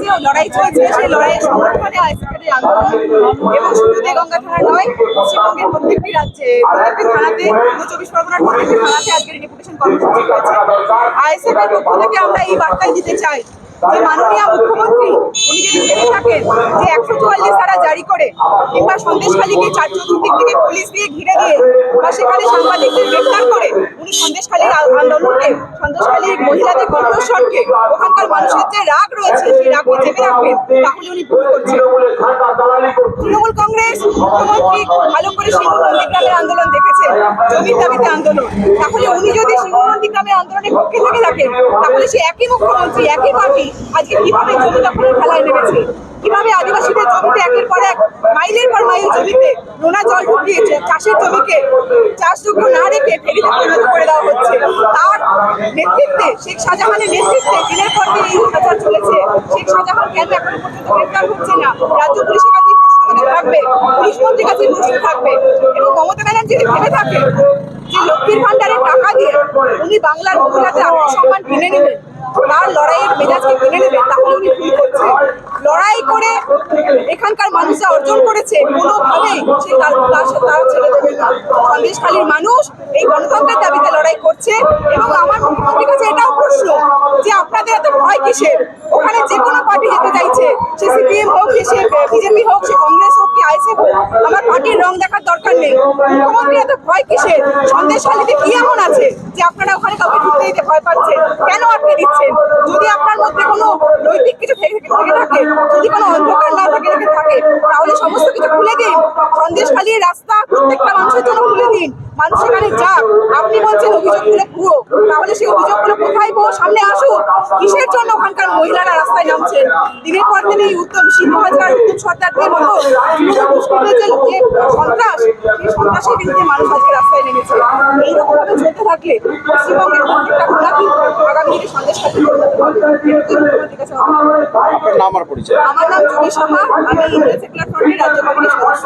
যে লড়াই চলছে, সেই লড়াইয়ের সমর্থনে আইসিপিডি আন্দোলন এবং শুধু দেগঙ্গা থানা নয়, পশ্চিমবঙ্গের প্রত্যেকটি রাজ্যে, প্রত্যেকটি থানাতে চব্বিশ পরগনার প্রত্যেকটি থানাতে আজকের ডেপুটেশন কর্মসূচি হয়েছে। আইএসএফের পক্ষ থেকে আমরা এই বার্তাই দিতে চাই যে মাননীয় মুখ্যমন্ত্রী, উনি যদি ভেবে থাকেন যে একশো চুয়াল্লিশ ধারা জারি করে কিংবা সন্দেশখালীকে চার চতুর্দিক থেকে পুলিশ দিয়ে ঘিরে দিয়ে বা সেখানে সাংবাদিকদের গ্রেফতার করে উনি সন্দেশখালীর আন্দোলনকে, সন্দেশখালীর মহিলাদের কণ্ঠস্বরকে, ওখানকার মানুষের যে রাগ রয়েছে, সেই রাগকে চেপে রাখবেন। তাহলে উনি ভুল করছেন। তৃণমূল কংগ্রেস মুখ্যমন্ত্রী ভালো করে সিঙ্গুর নন্দীগ্রামের আন্দোলন দেখেছেন জমির দাবিতে আন্দোলন। তাহলে উনি যদি সিঙ্গুর নন্দীগ্রামের আন্দোলনের পক্ষে থেকে থাকেন, তাহলে সে একই মুখ্যমন্ত্রী, একই পার্টি আজকে কীভাবে জমি দখলের খেলায় নেমেছে? কীভাবে আদিবাসীদের জমিতে একের পর এক মাইলের পর মাইল জমিতে নোনা জল ঢুকিয়েছে, চাষের জমিকে চাষযোগ্য না রেখে ফেরিতে পরিণত করে দেওয়া হচ্ছে। তার নেতৃত্বে শেখ শাহজাহানের নেতৃত্বে দিনের পর দিন এই অত্যাচার চলেছে। শেখ শাহজাহান কেন এখনও পর্যন্ত গ্রেফতার হচ্ছে না? রাজ্য পুলিশের কাছে থাকবে, পুলিশ মন্ত্রীর কাছে প্রশ্ন থাকবে এবং মমতা ব্যানার্জি ভেবে থাকে যে লক্ষ্মীর ভান্ডারের টাকা দিয়ে উনি বাংলার মহিলাদের আত্মসম্মান কিনে নেবেন, তার লড়াইয়ের মেজাজকে কিনে নেবেন, তাহলে উনি ভুল এখানকার অর্জন করেছে কোনোভাবেই সে তার তার ছেড়ে দেবে না। সন্দেশখালীর মানুষ এই গণতন্ত্রের দাবিতে লড়াই করছে এবং আমার মুখ্যমন্ত্রীর কাছে এটাও প্রশ্ন যে আপনাদের এত ভয় কিসের? ওখানে যে কোনো পার্টি যেতে চাইছে, সে সিপিএম হোক সে বিজেপি হোক, সে কংগ্রেস হোক কি আইসিএফ হোক, আমার পার্টির রং দেখার দরকার নেই। মুখ্যমন্ত্রী এত ভয় কিসের? সন্দেশখালীতে কি এমন আছে যে আপনারা ওখানে কাউকে ঢুকতে দিতে ভয় পাচ্ছেন? কেন আটকে দিচ্ছেন? যদি আপনার মধ্যে কোনো নৈতিক কিছু থেকে থাকে, যদি কোনো অন্ধকার না থেকে থেকে থাকে তাহলে সমস্ত কিছু খুলে দিন। সন্দেশখালীর রাস্তা প্রত্যেকটা মানুষের জন্য খুলে দিন। মানুষ এখানে যাক। আপনি বলছেন অভিযোগগুলো ভুয়ো তাহলে সেই অভিযোগগুলো কোথায় ভুয়ো সামনে আসুক কিসের জন্য ওখানকার মহিলারা রাস্তায় নামছেন? দিনের পর দিন এই উত্তম সিংহ হাজার উত্তম সর্দারদের মতো যে সন্ত্রাস, সেই সন্ত্রাসের বিরুদ্ধে মানুষ আজকে রাস্তায় নেমেছে। এইরকম ভাবে চলতে থাকলে পশ্চিমবঙ্গের প্রত্যেকটা কোনা কিন্তু নাম আর পরিচয়? আমার নাম জুনি সাহা আমি সেকুলার রাজ্য কমিটির সদস্য।